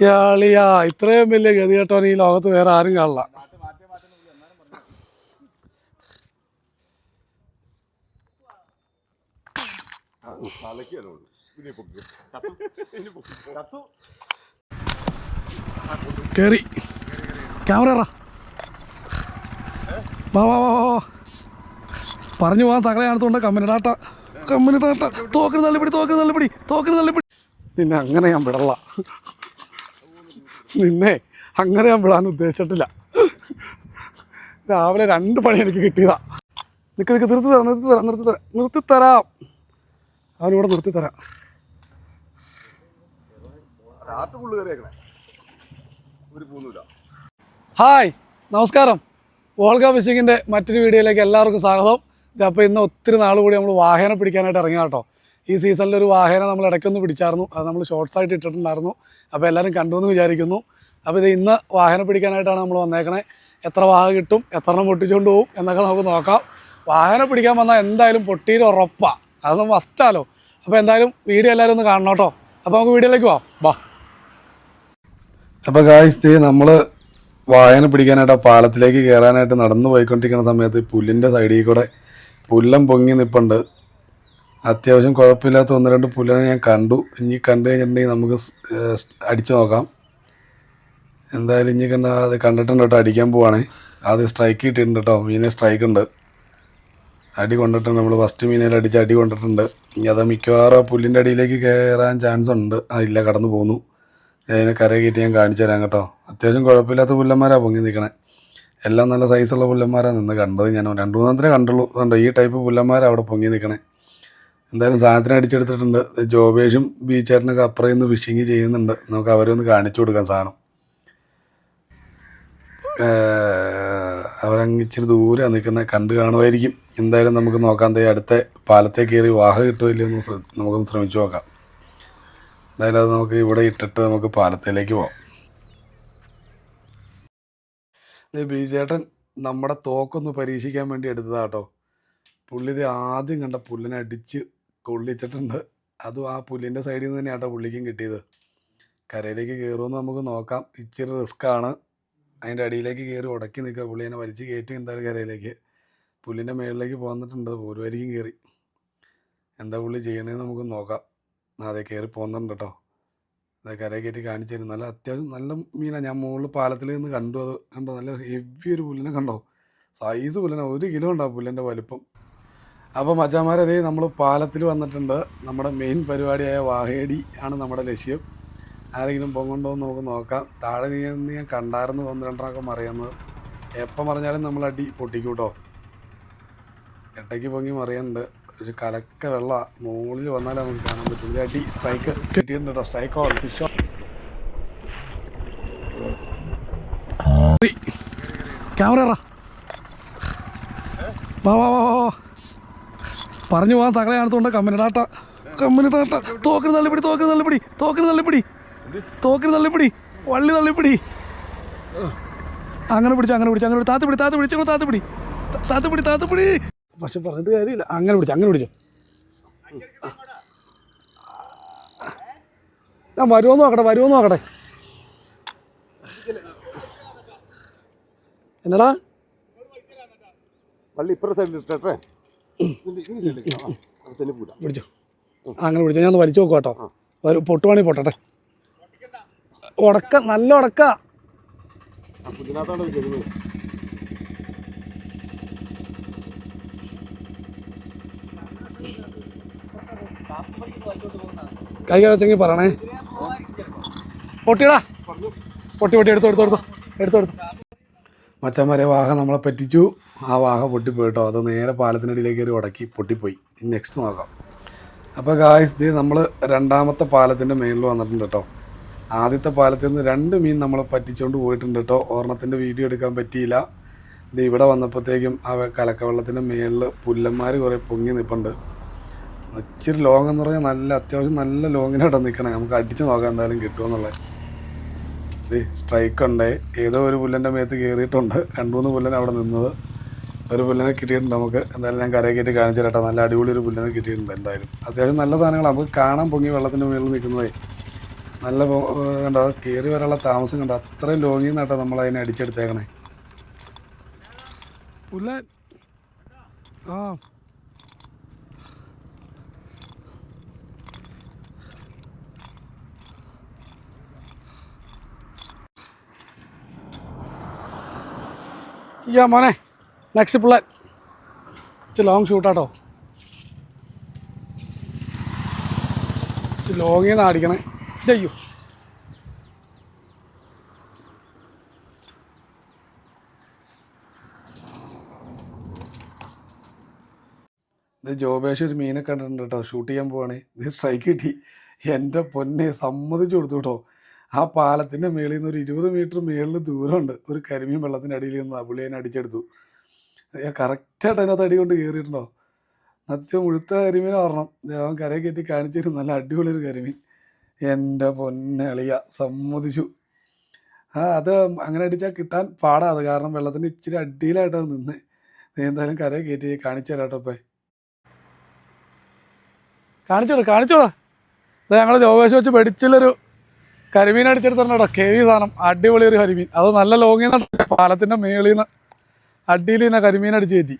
യാളിയാ ഇത്രയും വലിയ ഗതികെട്ടവൻ ഈ ലോകത്ത് വേറെ ആരും കാണില്ല. കേറി. ക്യാമറ. വാ വാ വാ വാ. പറഞ്ഞു പോകാൻ സകല കാണത്തുണ്ട് കമ്പനി ഡാട്ട കമ്പനി ഡാട്ട തോക്കിന് തള്ളിപ്പിടി തോക്കിന് തള്ളിപ്പിടി തോക്കിന് തള്ളിപ്പിടി. നിന്നെ അങ്ങനെ ഞാൻ വിടല്ല. നിന്നെ അങ്ങനെ ഞാൻ വിടാൻ ഉദ്ദേശിച്ചിട്ടില്ല. രാവിലെ രണ്ട് പണി എനിക്ക് കിട്ടിയതാ. നിക്ക് നിക്ക് നിർത്തി തരാം നിർത്തി തരാം നിർത്തി തരാം നിർത്തി തരാം. അവനിവിടെ നിർത്തി തരാം. ഹായ് നമസ്കാരം. വോൾഗ ഫിഷിങ്ങിന്റെ മറ്റൊരു വീഡിയോയിലേക്ക് എല്ലാവർക്കും സ്വാഗതം. അപ്പോൾ ഇന്ന് ഒത്തിരി നാൾ കൂടി നമ്മൾ വാഹനം പിടിക്കാനായിട്ട് ഇറങ്ങിയ കേട്ടോ. ഈ സീസണിൽ ഒരു വാഹനം നമ്മൾ ഇടയ്ക്കൊന്ന് പിടിച്ചായിരുന്നു അത് നമ്മൾ ഷോർട്സ് ആയിട്ട് ഇട്ടിട്ടുണ്ടായിരുന്നു. അപ്പോൾ എല്ലാവരും കണ്ടു എന്ന് വിചാരിക്കുന്നു. അപ്പോൾ ഇത് ഇന്ന് വാഹനം പിടിക്കാനായിട്ടാണ് നമ്മൾ വന്നേക്കണേ. എത്ര വാഹ കിട്ടും എത്ര എണ്ണം പൊട്ടിച്ചുകൊണ്ട് പോകും എന്നൊക്കെ നമുക്ക് നോക്കാം. വാഹനം പിടിക്കാൻ വന്നാൽ എന്തായാലും പൊട്ടിയിൽ ഉറപ്പാണ് അത് നമ്മൾ ഫസ്റ്റാലോ അപ്പോൾ എന്തായാലും വീഡിയോ എല്ലാവരും ഒന്ന് കാണണം കേട്ടോ. അപ്പോൾ നമുക്ക് വീഡിയോയിലേക്ക് പോവാം. വാ. അപ്പോൾ ഗായ്സ് നമ്മൾ വായന പിടിക്കാനായിട്ട് ആ പാലത്തിലേക്ക് കയറാനായിട്ട് നടന്നു പോയിക്കൊണ്ടിരിക്കുന്ന സമയത്ത് പുല്ലിന്റെ സൈഡിൽ കൂടെ പുല്ലം പൊങ്ങി നിൽപ്പുണ്ട് അത്യാവശ്യം കുഴപ്പമില്ലാത്ത ഒന്ന് രണ്ട് പുല്ലിനെ ഞാൻ കണ്ടു. ഇനി കണ്ടു കഴിഞ്ഞിട്ടുണ്ടെങ്കിൽ നമുക്ക് അടിച്ചു നോക്കാം. എന്തായാലും ഇനി കണ്ട അത് കണ്ടിട്ടുണ്ട് അടിക്കാൻ പോവാണേ. അത് സ്ട്രൈക്ക് കിട്ടിയിട്ടുണ്ട് കേട്ടോ മീനെ സ്ട്രൈക്ക് ഉണ്ട്. അടി കൊണ്ടിട്ടുണ്ട് നമ്മൾ ഫസ്റ്റ് മീനെ അടിച്ച് അടി കൊണ്ടിട്ടുണ്ട്. ഇനി അത് മിക്കവാറും പുല്ലിന്റെ അടിയിലേക്ക് കയറാൻ ചാൻസ് ഉണ്ട്. ആ ഇല്ല കടന്നു പോന്നു. അതിനെ കര കയറ്റി ഞാൻ കാണിച്ചു തരാം കേട്ടോ. അത്യാവശ്യം കുഴപ്പമില്ലാത്ത പുല്ലന്മാരാണ് പൊങ്ങി നിൽക്കണേ എല്ലാം നല്ല സൈസുള്ള പുല്ലന്മാരാണ് നിന്ന് കണ്ടത് ഞാൻ. രണ്ട് മൂന്നത്തിനെ കണ്ടുള്ളൂ. കണ്ടോ ഈ ടൈപ്പ് പുല്ലന്മാരാണ് അവിടെ പൊങ്ങി നിൽക്കണേ എന്തായാലും സാധനത്തിന് അടിച്ചെടുത്തിട്ടുണ്ട്. ജോബേഷും ബീച്ചേട്ടനൊക്കെ അപ്പുറം നിന്ന് ഫിഷിങ് ചെയ്യുന്നുണ്ട്. നമുക്ക് അവരെ ഒന്ന് കാണിച്ചു കൊടുക്കാം സാധനം. അവരങ്ങ് ദൂരെ നിൽക്കുന്ന കണ്ടു കാണുമായിരിക്കും. എന്തായാലും നമുക്ക് നോക്കാം. ദേ അടുത്ത പാലത്തെ കയറി വാഹ കിട്ടുമില്ലെന്ന് നമുക്കൊന്ന് ശ്രമിച്ചു നോക്കാം. എന്തായാലും അത് നമുക്ക് ഇവിടെ ഇട്ടിട്ട് നമുക്ക് പാലത്തിലേക്ക് പോവാം. ബീജേട്ടൻ നമ്മുടെ തോക്കൊന്ന് പരീക്ഷിക്കാൻ വേണ്ടി എടുത്തതാട്ടോ പുള്ളിത് ആദ്യം കണ്ട പുല്ലിനെ അടിച്ച് കൊള്ളിച്ചിട്ടുണ്ട്. അതും ആ പുല്ലിന്റെ സൈഡിൽ നിന്ന് തന്നെയാട്ടോ പുള്ളിക്കും കിട്ടിയത്. കരയിലേക്ക് കയറുമെന്ന് നമുക്ക് നോക്കാം. ഇച്ചിരി റിസ്ക് ആണ്. അതിന്റെ അടിയിലേക്ക് കയറി ഉടക്കി നിൽക്കുക. പുള്ളി എന്നെ വലിച്ച് കയറ്റി എന്തായാലും കരയിലേക്ക്. പുല്ലിന്റെ മേളിലേക്ക് പോന്നിട്ടുണ്ട്. ഒരുവരിക്കും കയറി എന്താ പുള്ളി ചെയ്യണേന്ന് നമുക്ക് നോക്കാം. അതെ കയറി പോകുന്നുണ്ട് കേട്ടോ അതെ കരയിൽ കയറ്റി കാണിച്ചു തരും. നല്ല അത്യാവശ്യം നല്ല മീനാണ് ഞാൻ മുകളിൽ പാലത്തിൽ നിന്ന് കണ്ടു. അത് കണ്ടോ? നല്ല ഹെവി ഒരു പുല്ലിനെ കണ്ടോ? സൈസ് പുല്ലിനെ. ഒരു കിലോ ഉണ്ടാവും പുല്ലിന്റെ വലിപ്പം? അപ്പോൾ മച്ചാമാരതേ നമ്മൾ പാലത്തിൽ വന്നിട്ടുണ്ട്. നമ്മുടെ മെയിൻ പരിപാടിയായ വാഹേടി ആണ് നമ്മുടെ ലക്ഷ്യം. ആരെങ്കിലും പൊങ്ങുണ്ടോ എന്ന് നമുക്ക് നോക്കാം. താഴെ നീ ഞാൻ കണ്ടായിരുന്നു ഒന്ന് രണ്ടെണ്ണമൊക്കെ മറിയുന്നത് എപ്പം മറിഞ്ഞാലും നമ്മൾ അടി പൊട്ടിക്കൂട്ടോ. കേട്ടോ ഇടയ്ക്ക് പൊങ്ങി മറിയുന്നുണ്ട്. ഒരു കലക്ക വെള്ള മുകളിൽ വന്നാലേ നമുക്ക് കാണാൻ പറ്റുള്ളൂ അടി സ്ട്രൈക്ക് കിട്ടിയിട്ടുണ്ട് കേട്ടോ സ്ട്രൈക്കോ ഫിഷോ ക്യാമറ വാ വാ വാ വാ. പറഞ്ഞു പോകാൻ സകല കാണത്തുണ്ട് കമ്പനി ടാട്ട കമ്പനി ടാട്ട തോക്കിന് തള്ളിപ്പിടി തോക്കിന് തള്ളിപ്പിടി തോക്കിന് തള്ളിപ്പിടി. തോക്കിന് തള്ളിപ്പിടി വള്ളി തള്ളിപ്പിടി. അങ്ങനെ പിടിച്ചു അങ്ങനെ പിടിച്ചു അങ്ങനെ താത്തുപിടി താത്ത് പിടി താത്ത് പിടിച്ചു താത്ത് പിടി താത്തുപിടി താത്ത് പിടി താത്ത് പിടി. പക്ഷെ പറഞ്ഞിട്ട് കാര്യമില്ല. അങ്ങനെ പിടിച്ചു അങ്ങനെ പിടിച്ചു. ഞാൻ വരുമോ നോക്കട്ടെ വരുമോ നോക്കട്ടെ. എന്നടാ? വള്ളി ഇപ്പുറത്തെ സൈഡിൽ ഇട്ടേ പിടിച്ചോ. അങ്ങനെ പിടിച്ചോ. ഞാൻ വലിച്ചു നോക്കാം കേട്ടോ. ഒരു പൊട്ടുവാണി പൊട്ടട്ടെ. ഉടക്ക നല്ല ഉടക്ക. കൈ കഴിച്ചെങ്കിൽ പറയണേ. പൊട്ടിയടാ. പൊട്ടി പൊട്ടി എടുത്തു എടുത്തു എടുത്തു. എടുത്തു എടുത്തോ. മച്ചന്മാരെ വാഹ നമ്മളെ പറ്റിച്ചു. ആ വാഹ പൊട്ടിപ്പോയി കേട്ടോ അത് നേരെ പാലത്തിനടിയിലേക്ക് കയറി ഉടക്കി പൊട്ടിപ്പോയി? നെക്സ്റ്റ് നോക്കാം. അപ്പോൾ ഗായ്സ് ഇത് നമ്മൾ രണ്ടാമത്തെ പാലത്തിന്റെ മേളിൽ വന്നിട്ടുണ്ട് കേട്ടോ ആദ്യത്തെ പാലത്തിൽ നിന്ന് രണ്ട് മീൻ നമ്മൾ പറ്റിച്ചുകൊണ്ട് പോയിട്ടുണ്ട് കേട്ടോ ഓർണത്തിന്റെ വീഡിയോ എടുക്കാൻ പറ്റിയില്ല. ഇത് ഇവിടെ വന്നപ്പോഴത്തേക്കും ആ കലക്കവെള്ളത്തിന്റെ മേളിൽ പുല്ലന്മാർ കുറേ പൊങ്ങി നിൽപ്പുണ്ട് ഇച്ചിരി ലോങ് എന്ന് പറഞ്ഞാൽ നല്ല അത്യാവശ്യം നല്ല ലോങ്ങിനായിട്ട് നിൽക്കണേ നമുക്ക് അടിച്ചു നോക്കാം എന്തായാലും കിട്ടുമെന്നുള്ളത് സ്ട്രൈക്ക് ഉണ്ട്. ഏതോ ഒരു പുല്ലന്റെ മേത്ത് കയറിയിട്ടുണ്ട് രണ്ട് മൂന്ന് പുല്ലൻ അവിടെ നിന്നത്. ഒരു പുല്ലിനെ കിട്ടിയിട്ടുണ്ട് നമുക്ക്. എന്തായാലും ഞാൻ കരയെ കയറ്റി കാണിച്ചു നല്ല അടിപൊളി ഒരു പുല്ലിനെ കിട്ടിയിട്ടുണ്ട് എന്തായാലും. അത്യാവശ്യം നല്ല സാധനങ്ങളാണ് നമുക്ക് കാണാൻ പൊങ്ങി വെള്ളത്തിന്റെ മുകളിൽ നിൽക്കുന്നതേ. നല്ല കണ്ടോ? കയറി വരാനുള്ള താമസം കണ്ടോ? അത്രയും ലോങ്ങിൽ നിന്നാട്ടോ നമ്മൾ അതിനെ അടിച്ചെടുത്തേക്കണേ. പുല്ലാൻ ആ. യാ മോനെ. നെക്സ്റ്റ് പ്ലാൻ ഇച്ചിരി ലോങ് ഷൂട്ടാട്ടോ ഇച്ചിരി ലോങ്ങിൽ നിന്ന് അടിക്കണേ ചെയ്യൂ ഇത് ജോബേഷ് ഒരു മീനെ കണ്ടിട്ടുണ്ട് കേട്ടോ ഷൂട്ട് ചെയ്യാൻ പോവാണേ. ഇത് സ്ട്രൈക്ക് കിട്ടി. എന്റെ പൊന്നെ സമ്മതിച്ചു കൊടുത്തു കേട്ടോ ആ പാലത്തിന്റെ മേളിൽ നിന്ന് ഒരു ഇരുപത് മീറ്റർ മേളിൽ ദൂരമുണ്ട്. ഒരു കരിമീൻ വെള്ളത്തിന്റെ അടിയിൽ നിന്ന് പുള്ളി അതിനെ അടിച്ചെടുത്തു കറക്റ്റായിട്ട് അതിനകത്ത് അടി കൊണ്ട് കയറിയിട്ടുണ്ടോ സത്യം മുഴുത്ത കരിമീനെ ഓർണം ദേവൻ കരയെ കയറ്റി കാണിച്ചിരുന്നു. നല്ല അടിപൊളി ഒരു കരിമീൻ. എന്റെ പൊന്നെ അളിയ സമ്മതിച്ചു. ആ അത് അങ്ങനെ അടിച്ചാൽ കിട്ടാൻ പാടാ. അത് കാരണം വെള്ളത്തിന്റെ ഇച്ചിരി അടിയിലായിട്ടാണ് നിന്ന്. നീ എന്തായാലും കരയെ കയറ്റി കാണിച്ചു തരാട്ടോ ഇപ്പം. കാണിച്ചോളൂ കാണിച്ചോളൂ. അത് ഞങ്ങൾ ജോവേശ് വെച്ച് പഠിച്ചില്ലൊരു കരിമീൻ അടിച്ചെടുത്തിട്ടുണ്ടോ? വി സാധനം അടിപൊളി ഒരു കരിമീൻ. അത് നല്ല ലോങ്ങിൽ നിന്ന് പാലത്തിന്റെ മേളിൽ നിന്ന്. അടിയിൽ ഇങ്ങനെ കരിമീൻ അടിച്ച് കയറ്റി.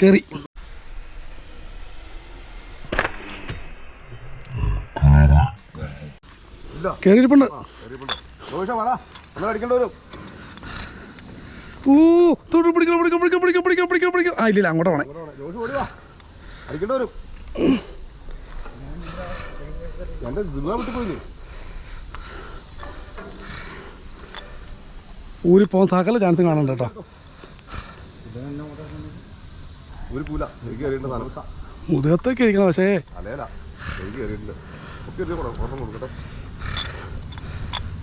കയറി കയറിയിരിപ്പുണ്ട് ജോഷ വേണ നമ്മൾ അടിക്കേണ്ടി വരും ഊ തൊട്ട് പിടിക്കണം പിടിക്കണം പിടിക്കണം പിടിക്കണം പിടിക്കണം പിടിക്കണം പിടിക്കണം. ആ ഇല്ല അങ്ങോട്ട് പോണേ. ജോഷ് ഓടി വാ അടിക്കേണ്ടി വരും വിട്ട് പോയി ഊരി പോകാൻ സകല ചാൻസ് കാണണ്ട കേട്ടോ മുഖത്തൊക്കെ ഇരിക്കണം പക്ഷേ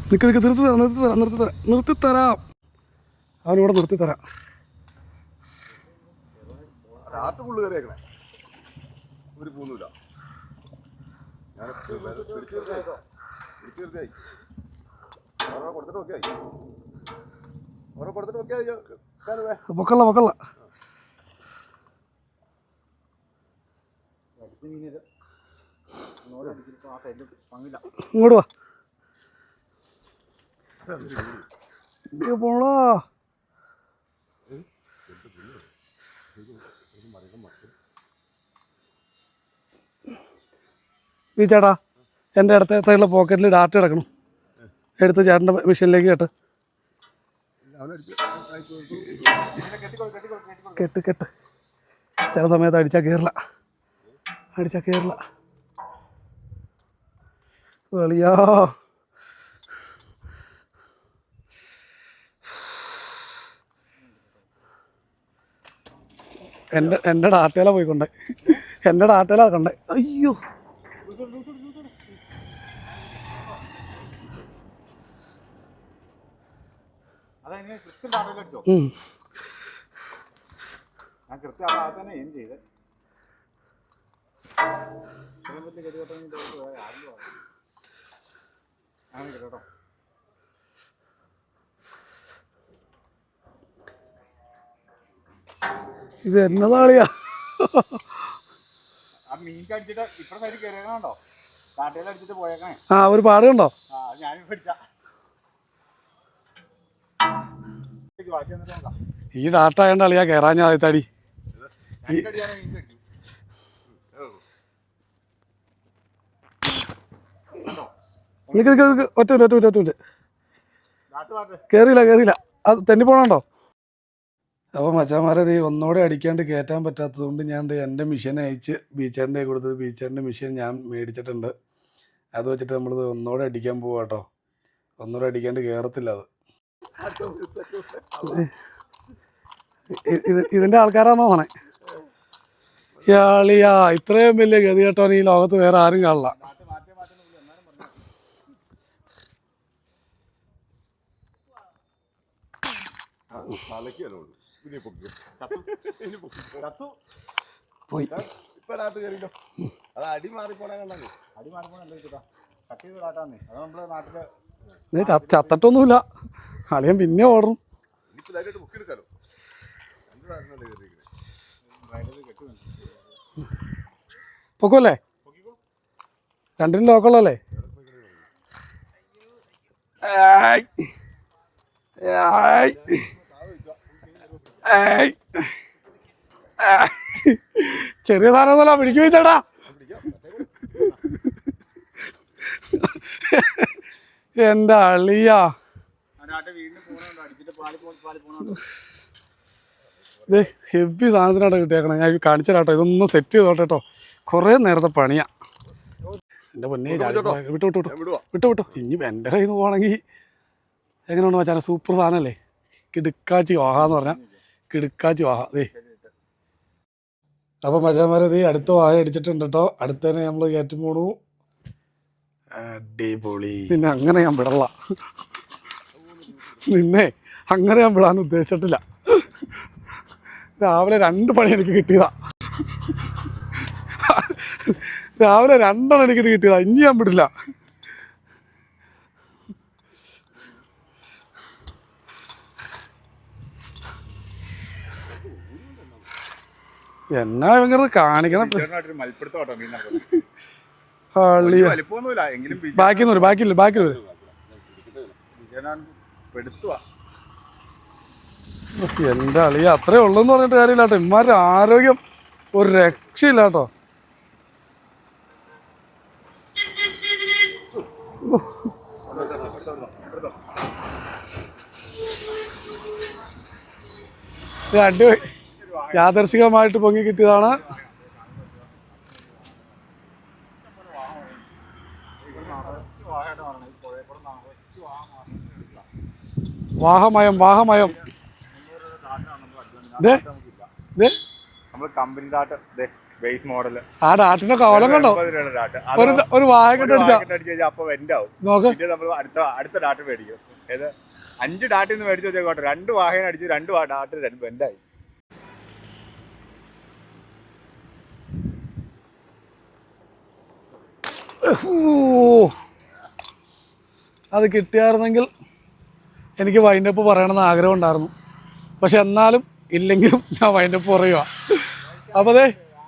നിൽക്ക് നിൽക്ക് നിർത്തി തരാം നിർത്തി തരാം നിർത്തി തരാം നിർത്തി തരാം അവനിവിടെ നിർത്തി തരാം ഒരു പൂന്നുമില്ല ഞാൻ കൊടുത്തിട്ട് നോക്കിയായി പൊക്കള്ള പൊക്കള്ള ഇങ്ങോട്ട് വാ. പോണോ ഈ ചേട്ടാ എന്റെ അടുത്ത സൈഡിലെ പോക്കറ്റിൽ ഡാറ്റ കിടക്കണം എടുത്ത് ചേട്ടന്റെ മെഷീനിലേക്ക് കേട്ട്. കെട്ട് കെട്ട്. ചില സമയത്ത് അടിച്ചാൽ കയറില്ല അടിച്ചാൽ കയറില്ല വെളിയോ. എന്റെ എന്റെ ഡാറ്റയിലാണ് പോയിക്കൊണ്ടേ. എന്റെ ഡാറ്റയിലാണ് കണ്ടേ. അയ്യോ അതെങ്ങനെ കൃത്യം നാട്ടിലടിച്ചോ ഉം. ഞാൻ കൃത്യം ആ ഭാഗത്ത് തന്നെ എയിം ചെയ്ത് ഇത്രയും വലിയ ഗതികെട്ടവനിന്റെ അടുത്ത് പോയ ആരും പറയും. അങ്ങനെ കേട്ടോ ഇത് എന്നതാളിയാ? ആ മീൻ കടിച്ചിട്ട് ഈ ആയതുകൊണ്ട് അളിയാ കയറാൻ ഞാൻ ആദ്യത്തടി ഒറ്റ നിൽക്ക് നിൽക്ക് ഒറ്റ ഒറ്റ മിനിറ്റ് ഒറ്റ കേറിയില്ല കേറിയില്ല. കയറിയില്ല കയറിയില്ല അത് തെന്നി പോണോ അപ്പോൾ മച്ചാമാരെ ദേ ഒന്നോടെ അടിക്കാണ്ട് കയറ്റാൻ പറ്റാത്തതുകൊണ്ട് ഞാൻ ദേ എന്റെ മിഷൻ അയച്ച് ബീച്ചേറിന്റെ കൊടുത്തത്. ബീച്ചേറിന്റെ മിഷൻ ഞാൻ മേടിച്ചിട്ടുണ്ട്. അത് വെച്ചിട്ട് നമ്മൾ ഒന്നോടെ അടിക്കാൻ പോവാട്ടോ ഒന്നോടെ അടിക്കാണ്ട് കയറത്തില്ല അത്. ഇത് ഇതിന്റെ ആൾക്കാരാണെന്ന് തോന്നണേ ഇയാളിയാ ഇത്രയും വലിയ ഗതി കേട്ടോ ഈ ലോകത്ത് വേറെ ആരും കാണില്ല. പോയി. ചത്തട്ടൊന്നുമില്ല. അളിയൻ പിന്നെ ഓടും. പൊക്കല്ലേ? രണ്ടിനും ലോക്കുള്ളല്ലേ. ചെറിയ സാധനമൊന്നുമല്ല പിടിക്കു ചേട്ടാ എന്താ അളിയാ? ഇത് ഹെവി സാധനത്തിനാട്ടോ കിട്ടിയേക്കണം. ഞാൻ കാണിച്ചതാട്ടോ ഇതൊന്നും സെറ്റ് ചെയ്തോട്ടെ കേട്ടോ. കുറേ നേരത്തെ പണിയാ. എന്റെ പൊന്നെ വിട്ടു വിട്ടു വിട്ടു വിട്ടു വിട്ടു. ഇനി എന്റെ കയ്യിൽ നിന്ന് പോകണമെങ്കിൽ എങ്ങനെയാണ് വെച്ചാൽ സൂപ്പർ സാധനമല്ലേ കിടുക്കാച്ചി വാഹ എന്ന് പറഞ്ഞാൽ കിടുക്കാച്ചി വാഹ. ദേ. അപ്പം മച്ചാമാരെ ഇത് അടുത്ത വാഹ അടിച്ചിട്ടുണ്ട് കേട്ടോ. അടുത്ത നമ്മൾ നമ്മൾ കയറ്റി പോണു. അടിപൊളി. പിന്നെ അങ്ങനെ ഞാൻ വിടല്ല നിന്നെ അങ്ങനെ ഞാൻ വിടാൻ ഉദ്ദേശിച്ചിട്ടില്ല. രാവിലെ രണ്ട് പണി എനിക്ക് കിട്ടിയതാ. രാവിലെ രണ്ടെണ്ണം എനിക്ക് കിട്ടിയതാ. ഇനി ഞാൻ വിടില്ല. എന്നാ ഇങ്ങനെ കാണിക്കണം? ബാക്കി വരും ബാക്കിയില്ല ബാക്കി പെടുത്തുവാ. എന്റെ അളിയ അത്രേ ഉള്ളെന്ന് പറഞ്ഞിട്ട് കാര്യമില്ല കേട്ടോ. ഇമാരുടെ ആരോഗ്യം ഒരു രക്ഷയില്ല കേട്ടോ. അടിപൊളി. യാദർശികമായിട്ട് പൊങ്ങി കിട്ടിയതാണ്. വാഹമയം വാഹമയം. ആ ഡാറ്റിന്റെ കോലം കണ്ടോ? ഒരു ഒരു വായക്കെട്ട് അഞ്ച് നിന്ന് മേടിച്ചു വെച്ചേക്കോട്ടെ രണ്ട് വാഹനം അടിച്ച് രണ്ട് ബെൻഡായി. അത് കിട്ടിയായിരുന്നെങ്കിൽ എനിക്ക് വൈൻഡപ്പ് പറയണമെന്ന് ആഗ്രഹം ഉണ്ടായിരുന്നു. പക്ഷെ എന്നാലും ഇല്ലെങ്കിലും ഞാൻ വൈൻഡപ്പ് പറയുക അപ്പോൾ അതെ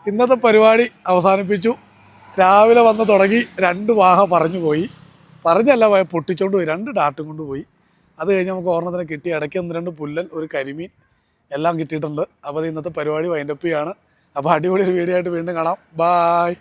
ഇന്നത്തെ പരിപാടി അവസാനിപ്പിച്ചു. രാവിലെ വന്ന് തുടങ്ങി രണ്ട് വാഹ പറഞ്ഞു പോയി. പറഞ്ഞല്ല പൊട്ടിച്ചോണ്ട് പോയി. രണ്ട് ഡാട്ടും കൊണ്ട് പോയി. അത് കഴിഞ്ഞ് നമുക്ക് ഓർമ്മത്തിന് കിട്ടി. ഇടയ്ക്ക് ഒന്ന് രണ്ട് പുല്ലൻ ഒരു കരിമീൻ എല്ലാം കിട്ടിയിട്ടുണ്ട്. അപ്പോൾ അത് ഇന്നത്തെ പരിപാടി വൈൻഡപ്പ് ചെയ്യാണ്. അപ്പോൾ അടിപൊളി ഒരു വീഡിയോ ആയിട്ട് വീണ്ടും കാണാം. ബായ്